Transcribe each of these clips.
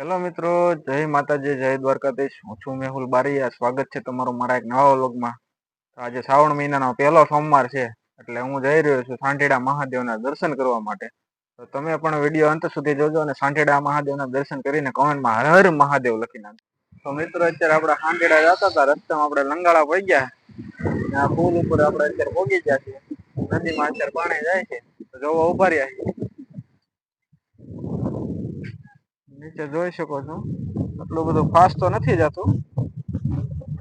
Hello મિત્રો, જય માતાજી, જય દ્વારકાધીશ. હું છું મેહુલ બારીયા. સ્વાગત છે તમારું મારા એક નવા વ્લોગમાં. આજે શ્રાવણ મહિનાનો પહેલો સોમવાર છે, એટલે હું જઈ રહ્યો છું સાંઠેડા મહાદેવના દર્શન કરવા માટે. તો તમે પણ વીડિયો અંત સુધી જોજો અને સાંઠેડા મહાદેવના દર્શન કરીને કોમેન્ટમાં હર હર મહાદેવ લખી નાખજો. તો મિત્રો, અત્યારે આપણે સાંઠેડા જતા હતા. રસ્તામાં આપણે લંગાળા પડી ગયા. આ પુલ ઉપર આપણે અત્યારે પોગી ગયા છીએ. નદીમાં અત્યારે પાણી જાય છે. તો જોવા ઊભા રહ્યા છીએ. નીચે જોઈ શકો છો. એટલું બધું ફાસ્ટ તો નથી જતું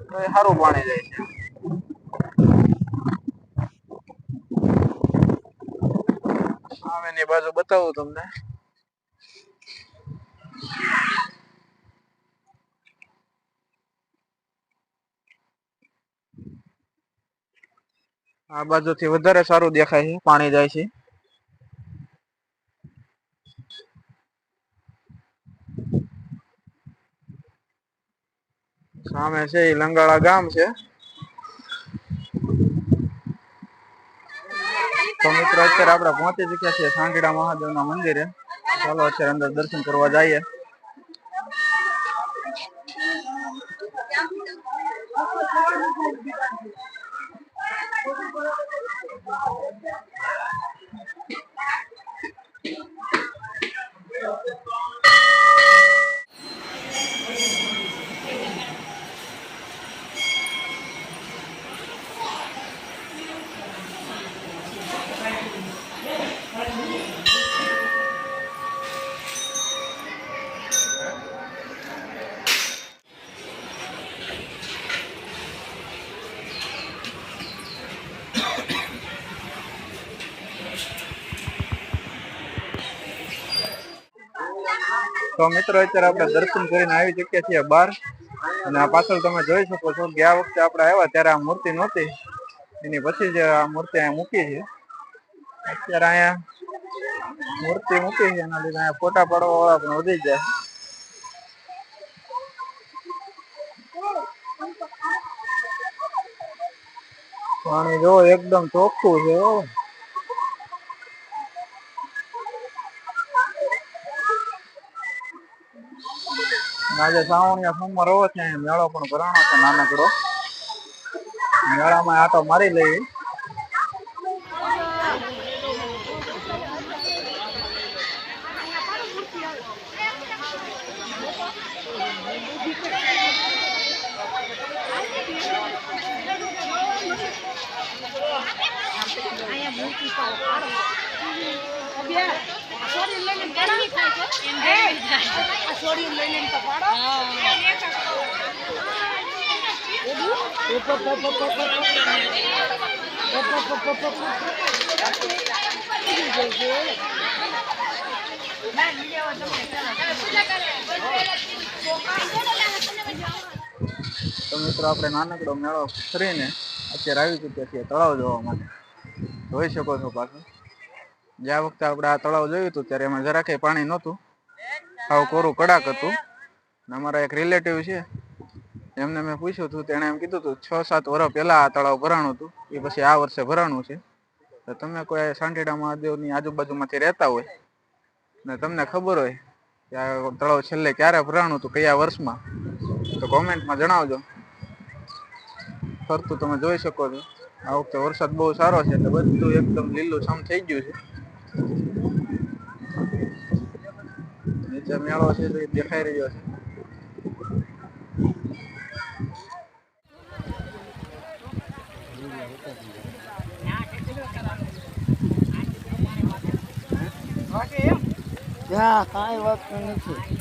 તો એ સારું પાણી જાય છે. સામેની બાજુ બતાવું તમને. આ બાજુથી વધારે સારું દેખાય છે, પાણી જાય છે. સામે છે એ લંગાળા ગામ છે. તો મિત્રો, અત્યારે આપણે પહોંચી ચુક્યા છીએ સાંકીડા મહાદેવના મંદિરે. ચાલો અત્યારે અંદર દર્શન કરવા જઈએ. તો મિત્રો, અત્યારે આપણે દર્શન કરીને આવી ચુક્યા છીએ બહાર. અને આ પાછળ તમે જોઈ શકો છો ગયા વખતે આપણે આવ્યા ત્યારે આ મૂર્તિ નહોતી. એની પછી જ આ મૂર્તિ અહીંયા મૂકી છે. અત્યારે અહીંયા મૂર્તિ મૂકી છે, એના લીધે અહીંયા ફોટા પાડવા પણ વધી જાય પાણી જો એકદમ ચોખ્ખું છે આજે શ્રાવણીયા સોમવાર હોવો છે મેળો પણ ભરાણો છે નાનકડો. મેળામાં આટો મારી લઈએ. તો મિત્રો આપણે નાનકડો મેળો ફરીને અત્યારે આવી ચૂક્યા છીએ તળાવ જોવા માટે. જોઈ શકો છો પાછું. જ્યાં વખતે આપણે આ તળાવ જોયું હતું, ત્યારે એમાં જરાકે પાણી નહોતું. આવું કોરું કડાક હતું. ને અમારા એક રિલેટિવ છે, એમને મેં પૂછ્યું હતું, તેણે એમ કીધું હતું, છ સાત વર્ષ પહેલા આ તળાવ ભરાણું હતું. એ પછી આ વર્ષે ભરાણું છે. તો તમે કોઈ સાંઠેડા મહાદેવની આજુબાજુમાંથી રહેતા હોય, ને તમને ખબર હોય કે આ તળાવ છેલ્લે ક્યારે ભરાણું હતું, કયા વર્ષમાં, તો કોમેન્ટમાં જણાવજો. ફરતું તમે જોઈ શકો છો. આ વખતે વરસાદ બહુ સારો છે, એટલે બધું એકદમ લીલું છમ થઈ ગયું છે. નીચે મેળો છે તો દેખાઈ રહ્યો છે ત્યાં કાંઈ વાત નથી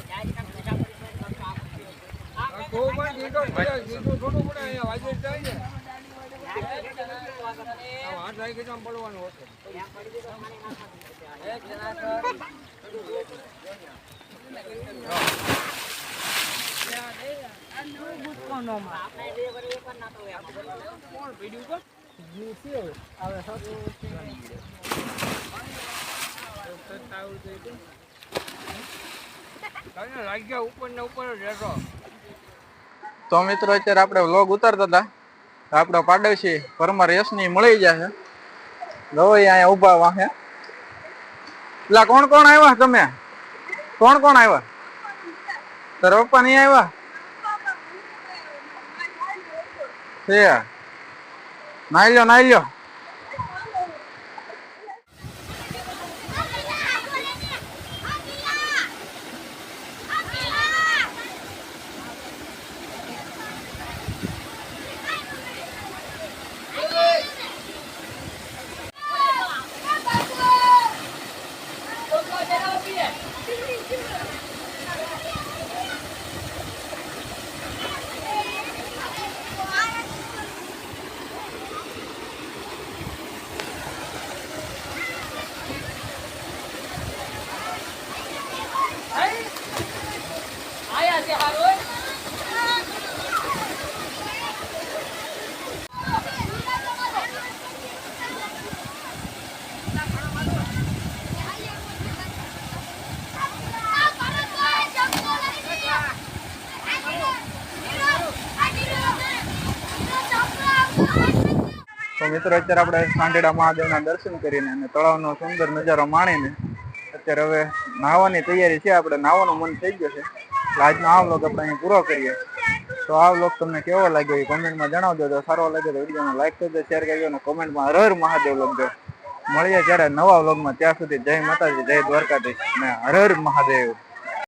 પડવાનું ને ઉપર જ રહેતો તો મિત્રો, અત્યારે આપણે વ્લોગ ઉતારતા હતા. આપણો પાડોશી પરમાર યશની મળી જશે ગવઈ અહીંયા ઊભા વાહે એટલે કોણ કોણ આવ્યા તમે? કોણ કોણ આવ્યા? તારા પપ્પા નહીં આવ્યા? છે. નાઈ લ્યો નાઈ લ્યો. મિત્રો, અત્યારે આપણે સાંઢેડા મહાદેવના દર્શન કરીને અને તળાવનો સુંદર નજારો માણીને અત્યારે હવે નાહવાની તૈયારી છે. આપણે નાહવાનું મન થઈ ગયું છે. આજનો આ વ્લોગ આપણે અહીં પૂરો કરીએ. તો આ વ્લોગ તમને કેવો લાગ્યો એ કોમેન્ટમાં જણાવજો. તો સારો લાગે તો વિડીયોને લાઈક કરજો, શેર કરજો અને કોમેન્ટમાં હર મહાદેવ લખજો મળીએ ત્યારે નવા વ્લોગમાં. ત્યાં સુધી જય માતાજી, જય દ્વારકાધીશ અને હર હર મહાદેવ.